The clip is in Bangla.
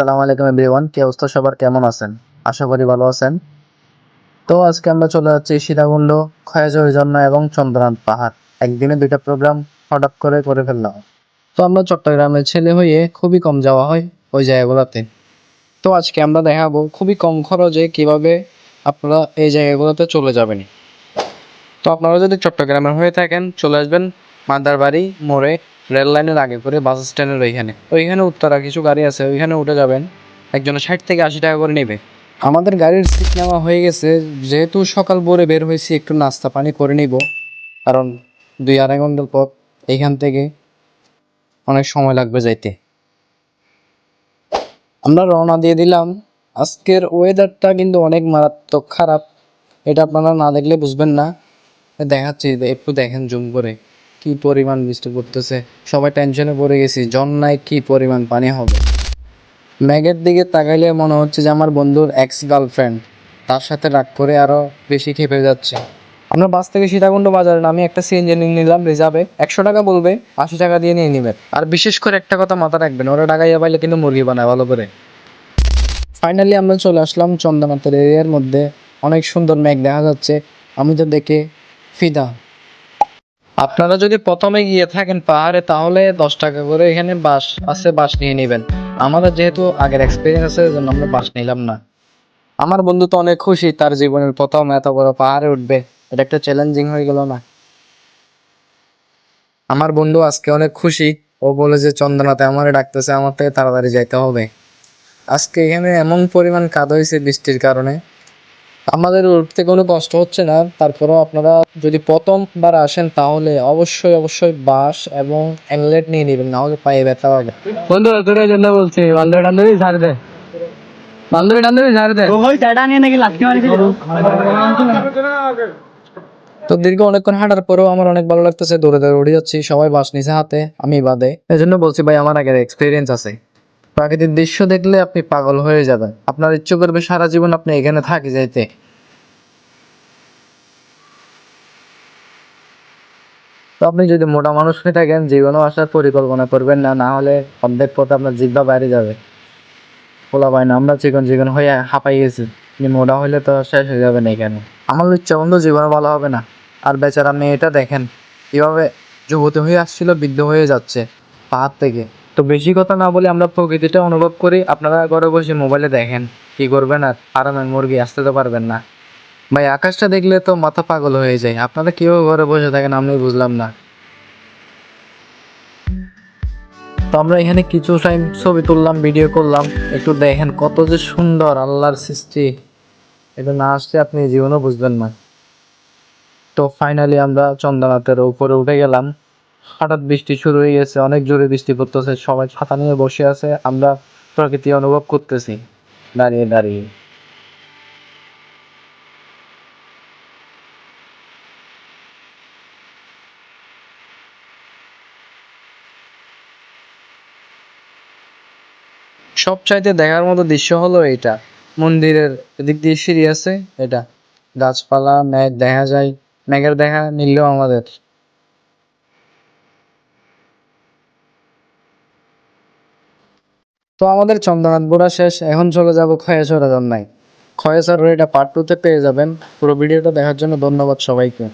আসসালামু আলাইকুম এভরিওয়ান, কি অবস্থা সবার? কেমন আছেন? আশা করি ভালো আছেন। তো আজকে আমরা চলে যাচ্ছি সীতাকুণ্ড ঝর্ণা এবং চন্দ্রনাথ পাহাড়। একদিনে দুইটা প্রোগ্রাম হঠাৎ করে করে ফেললাম। তো আমরা চট্টগ্রামের ছেলে হয়ে খুবই কম যাওয়া হয় ওই জায়গাগুলোতে। তো আজকে আমরা দেখাবো খুবই কম খরচে কীভাবে আপনারা এই জায়গাগুলোতে চলে যাবেন। তো আপনারা যদি চট্টগ্রামের হয়ে থাকেন, চলে আসবেন মাদারবাড়ি মোড়ে রেল লাইনের আগে করে বাস স্ট্যান্ডের ওইখানে। ওইখানে উত্তরা কিছু গাড়ি আছে, ওইখানে উঠে যাবেন। একজনের ষাট থেকে আশি টাকা করে নেবে। আমাদের গাড়ির সিট নেওয়া হয়ে গেছে। যেহেতু সকাল ভোরে বের হয়েছি, একটু নাস্তা পানি করে নিব। কারণ দুই আড়াই ঘণ্টার পর এইখান থেকে অনেক সময় লাগবে যাইতে। আমরা রওনা দিয়ে দিলাম। আজকের ওয়েদারটা কিন্তু অনেক মারাত্মক খারাপ। এটা আপনারা না দেখলে বুঝবেন না। দেখাচ্ছি, একটু দেখেন জুম করে। কি পরিমাণ বৃষ্টি পড়তেছে? সবাই টেনশনে পড়ে গেছি। জন্নায় কি পরিমাণ পানি হবে? ম্যাগের দিকে তাকাইলে মনে হচ্ছে যে আমার বন্ধুর এক্স গার্লফ্রেন্ড তার সাথে রাগ করে আরও বেশি খেপে যাচ্ছে। আমরা বাস থেকে সীতাকুণ্ড বাজারে নামে একটা সিএনজি নিলাম, রিজার্ভে। একশো টাকা বলবে, আশি টাকা দিয়ে নিয়ে নেবেন আর বিশেষ করে একটা কথা মাথা রাখবেন, ওরা টাকাইয়া পাইলে কিন্তু মুরগি বানায় ভালো করে। ফাইনালি আমরা চলে আসলাম চন্দ্রনাথের এরিয়ার মধ্যে। অনেক সুন্দর মেঘ দেখা যাচ্ছে। আমি তো দেখে ফিদা। আপনারা যদি প্রথমে গিয়ে থাকেন পাহাড়ে, তাহলে দশ টাকা করে এখানে বাস আছে, বাস নিয়ে নেবেন। আমাদের যেহেতু আগের এক্সপিরিয়েন্স আছে, এজন্য আমরা বাস নিলাম না। আমার বন্ধু তো অনেক খুশি, তার জীবনের প্রথম এত বড় পাহাড়ে উঠবে। এটা একটা চ্যালেঞ্জিং হয়ে গেল না। আমার বন্ধু আজকে অনেক খুশি। ও বলে যে চন্দ্রনাথে আমার ডাকতেছে, আমার থেকে তাড়াতাড়ি যাইতে হবে। আজকে এখানে এমন পরিমাণ কাদ হয়েছে বৃষ্টির কারণে। আমাদের উঠতে কোনো কষ্ট হচ্ছে না। তারপরেও আপনারা যদি প্রথমবার আসেন তাহলে অবশ্যই অবশ্যই বাস এবং অ্যাংলেট নিয়ে নেবেন নাহলে পায়ে ব্যথা হবে। বন্ধু তোর জন্য বলছি বান্ধবী টান্ধবী ছাড় দে। বান্ধবী টান্ধবী ছাড় দে। ওই টাটা নিয়ে নাকি লাঠি মারি তো দীর্ঘ অনেকক্ষণ হাঁটার পরেও আমার অনেক ভালো লাগতেছে। দৌড়ে দৌড়ে উঠে যাচ্ছি। সবাই বাস নিচে হাতে আমি বাদে। এই জন্য বলছি ভাই আমার আগের এক্সপিরিয়েন্স আছে। প্রাকৃতিক দৃশ্য দেখলে আপনি পাগল হয়ে যাবেন। আপনার ইচ্ছে করবে সারা জীবন আপনি এখানে থাকি যাইতে। তো আপনি যদি মোটা মানুষ হয়ে থাকেন, জীবনেও আসার পরিকল্পনা করবেন না না হলে অর্ধেক পথে আপনার জিব্বা বাইরে যাবে। পোলা পায় না, আমরা চিকন চিকন হয়ে হাঁপাই গেছি। আপনি মোটা হলে তো শেষ হয়ে যাবেন এখানে। আমার ইচ্ছা বন্ধু জীবনে ভালো হবে না। আর বেচারা মেয়েটা দেখেন, কীভাবে যুবতী হয়ে আসছিল, বৃদ্ধ হয়ে যাচ্ছে পাহাড় থেকে। তো বেশি কথা না বলে আমরা প্রকৃতিটা অনুভব করি। আপনারা ঘরে বসে মোবাইলে দেখেন, কি করবেন আর? আরামের মুরগি আসতে তো পারবেন না। ভাই, আকাশটা দেখলে তো মাথা পাগল হয়ে যায়। আপনারা কীভাবে ঘরে বসে থাকেন আমি বুঝলাম না। তো আমরা এখানে কিছু টাইম ছবি তুললাম ভিডিও করলাম। একটু দেখেন কত যে সুন্দর আল্লাহর সৃষ্টি। এটা না আসলে আপনি জীবনও বুঝবেন না। তো ফাইনালি আমরা চন্দ্রনাথের উপরে উঠে গেলাম। হঠাৎ বৃষ্টি শুরু হয়ে গেছে, অনেক জোরে বৃষ্টি পড়তেছে, সবাই ছাতা নিয়ে বসে আছে। আমরা প্রকৃতি অনুভব করতেছি। দাঁড়িয়ে দাঁড়িয়ে। সবচাইতে দেখার মতো দৃশ্য হলো এটা মন্দিরের এদিক দিয়ে সিঁড়ি আছে, এটা। গাছপালা, মেঘ দেখা যায়। মেঘের দেখা নিলেও আমাদের। তো আমাদের চন্দ্রনাথ ঘোরা শেষ, এখন চলে যাব খয়েছড়া জন্যায় খয়েছড়া এটা পার্ট টুতে পেয়ে যাবেন। পুরো ভিডিওটা দেখার জন্য ধন্যবাদ সবাইকে।